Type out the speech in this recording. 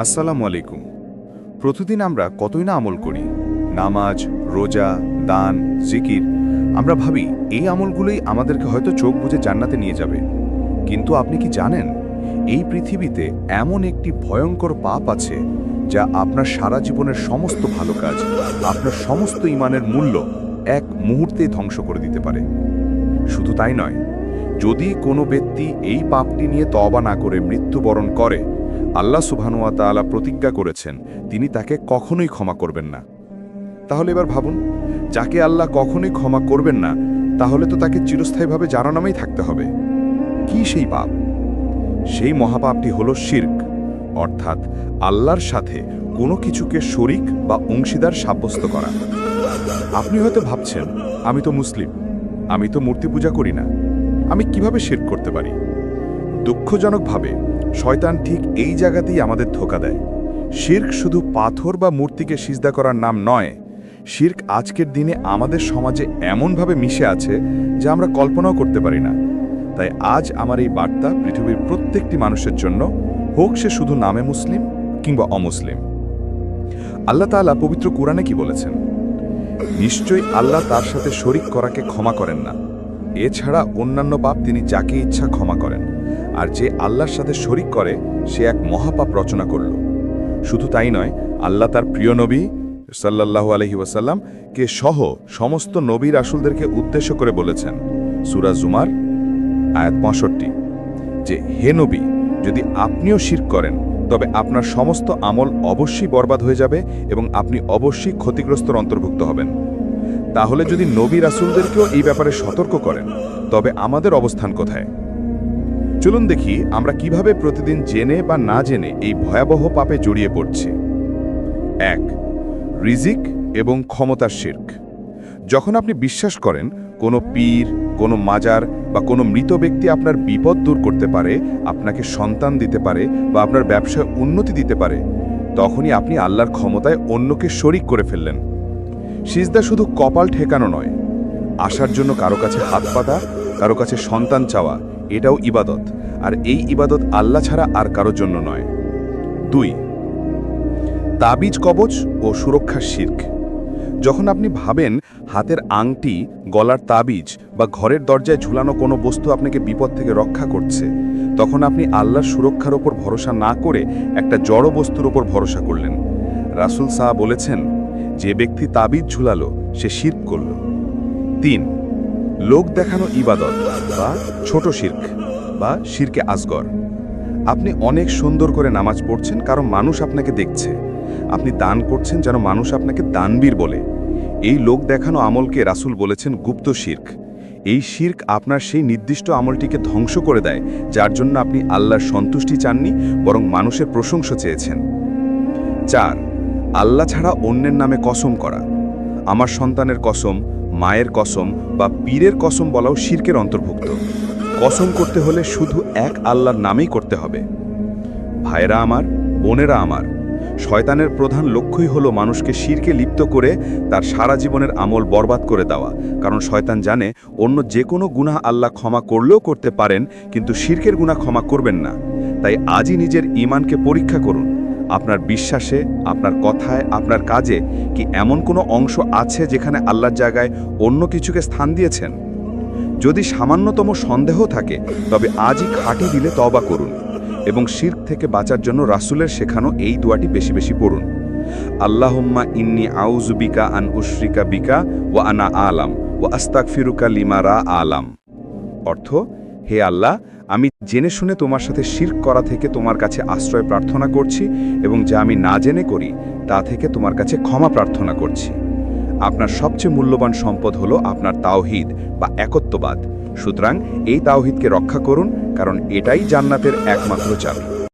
আসসালামু আলাইকুম। প্রতিদিন আমরা কতই না আমল করি? নামাজ, রোজা, দান, জিকির, আমরা ভাবি এই আমলগুলোই আমাদেরকে হয়তো চোখ বুজে জান্নাতে নিয়ে যাবে। কিন্তু আপনি কি জানেন, এই পৃথিবীতে এমন একটি ভয়ঙ্কর পাপ আছে যা আপনার সারা জীবনের সমস্ত ভালো কাজ, আপনার সমস্ত ইমানের মূল্য এক মুহূর্তে ধ্বংস করে দিতে পারে। শুধু তাই নয়, যদি কোনো ব্যক্তি এই পাপটি নিয়ে তবা না করে মৃত্যুবরণ করে আল্লাহ সুবহানুয়া তাআলা প্রতিজ্ঞা করেছেন, তিনি তাকে কখনোই ক্ষমা করবেন না। তাহলে এবার ভাবুন, যাকে আল্লাহ কখনোই ক্ষমা করবেন না, তাহলে তো তাকে চিরস্থায়ীভাবে জানানামেই থাকতে হবে। কি সেই পাপ? সেই মহাপাপটি হল শির্ক। অর্থাৎ আল্লাহর সাথে কোনো কিছুকে শরিক বা অংশীদার সাব্যস্ত করা। আপনি হয়তো ভাবছেন, আমি তো মুসলিম, আমি তো মূর্তি পূজা করি না, আমি কীভাবে শির্ক করতে পারি? দুঃখজনকভাবে শয়তান ঠিক এই জায়গাতেই আমাদের ধোকা দেয়। শির্ক শুধু পাথর বা মূর্তিকে সিজদা করার নাম নয়, শির্ক আজকের দিনে আমাদের সমাজে এমনভাবে মিশে আছে যা আমরা কল্পনাও করতে পারি না। তাই আজ আমার এই বার্তা পৃথিবীর প্রত্যেকটি মানুষের জন্য, হোক সে শুধু নামে মুসলিম কিংবা অমুসলিম। আল্লাহ তাআলা পবিত্র কোরআনে কি বলেছেন? নিশ্চয়ই আল্লাহ তার সাথে শরিক করাকে ক্ষমা করেন না। এছাড়া অন্যান্য পাপ তিনি যাকে ইচ্ছা ক্ষমা করেন। আর যে আল্লাহর সাথে শরিক করে, সে এক মহাপাপ রচনা করল। শুধু তাই নয়, আল্লাহ তার প্রিয় নবী সাল্লাল্লাহু আলহি ওয়াসাল্লাম কে সহ সমস্ত নবীর আসুলদেরকে উদ্দেশ্য করে বলেছেন। সুরা জুমার আয়াত পঁয়ষট্টি। যে হে নবী, যদি আপনিও শির করেন, তবে আপনার সমস্ত আমল অবশ্যই বরবাদ হয়ে যাবে এবং আপনি অবশ্যই ক্ষতিগ্রস্তর অন্তর্ভুক্ত হবেন। তাহলে যদি নবী রাসুলদেরকেও এই ব্যাপারে সতর্ক করেন, তবে আমাদের অবস্থান কোথায়? চলুন দেখি আমরা কীভাবে প্রতিদিন জেনে বা না জেনে এই ভয়াবহ পাপে জড়িয়ে পড়ছি। এক, রিজিক এবং ক্ষমতার শির্ক। যখন আপনি বিশ্বাস করেন কোনো পীর, কোনো মাজার বা কোনো মৃত ব্যক্তি আপনার বিপদ দূর করতে পারে, আপনাকে সন্তান দিতে পারে বা আপনার ব্যবসায় উন্নতি দিতে পারে, তখনই আপনি আল্লাহর ক্ষমতায় অন্যকে শরিক করে ফেললেন। সিজদা শুধু কপাল ঠেকানো নয় আসার জন্য কারও কাছে হাত পাতা কারও কাছে সন্তান চাওয়া, এটাও ইবাদত। আর এই ইবাদত আল্লাহ ছাড়া আর কারোর জন্য নয়। দুই, তাবিজ কবচ ও সুরক্ষার শির্ক। যখন আপনি ভাবেন হাতের আংটি, গলার তাবিজ বা ঘরের দরজায় ঝুলানো কোনো বস্তু আপনাকে বিপদ থেকে রক্ষা করছে, তখন আপনি আল্লাহর সুরক্ষার ওপর ভরসা না করে একটা জড় বস্তুর ওপর ভরসা করলেন। রাসুল সাহা বলেছেন, যে ব্যক্তি তাবিজ ঝুলালো, সে শির্ক করল। তিন লোক দেখানো ইবাদত, বা ছোট শির্ক, বা শিরকে আসগর। আপনি অনেক সুন্দর করে নামাজ পড়ছেন, কারণ মানুষ আপনাকে দেখছে। আপনি দান করছেন যেন মানুষ আপনাকে দানবীর বলে। এই লোক দেখানো আমলকে রাসুল বলেছেন গুপ্ত শির্ক। এই শির্ক আপনার সেই নির্দিষ্ট আমলটিকে ধ্বংস করে দেয়, যার জন্য আপনি আল্লাহর সন্তুষ্টি চাননি, বরং মানুষের প্রশংসা চেয়েছেন। চার, আল্লাহ ছাড়া অন্যের নামে কসম করা। আমার সন্তানের কসম মায়ের কসম বা পীরের কসম বলাও শির্কের অন্তর্ভুক্ত। কসম করতে হলে শুধু এক আল্লাহর নামেই করতে হবে। ভাইরা আমার, বোনেরা আমার, শয়তানের প্রধান লক্ষ্যই হলো মানুষকে শিরকে লিপ্ত করে তার সারা জীবনের আমল বরবাদ করে দেওয়া। কারণ শয়তান জানে, অন্য যে কোনো গুনাহ আল্লাহ ক্ষমা করলেও করতে পারেন, কিন্তু শিরকের গুনাহ ক্ষমা করবেন না। তাই আজই নিজের ইমানকে পরীক্ষা করুন। আপনার বিশ্বাসে, আপনার কথায়, আপনার কাজে কি এমন কোনো অংশ আছে যেখানে আল্লাহর জায়গায় অন্য কিছুকে স্থান দিয়েছেন? যদি সামান্যতম সন্দেহ থাকে, তবে আজই খাঁটি দিলে তবা করুন এবং শির্ক থেকে বাঁচার জন্য রাসুলের শেখানো এই দোয়াটি বেশি বেশি পড়ুন। আল্লাহম্মা ইন্নি আউজু বিকা আন উশ্রিকা বিকা ও আনা আলাম ও আস্তাক ফিরুকা লিমারা আলাম। অর্থ, হে আল্লাহ আমি জেনে শুনে তোমার সাথে শির্ক করা থেকে তোমার কাছে আশ্রয় প্রার্থনা করছি এবং যা আমি না জেনে করি, তা থেকে তোমার কাছে ক্ষমা প্রার্থনা করছি। আপনার সবচেয়ে মূল্যবান সম্পদ হলো আপনার তাওহিদ বা একত্ববাদ। সুতরাং এই তাওহিদকে রক্ষা করুন, কারণ এটাই জান্নাতের একমাত্র চাবি।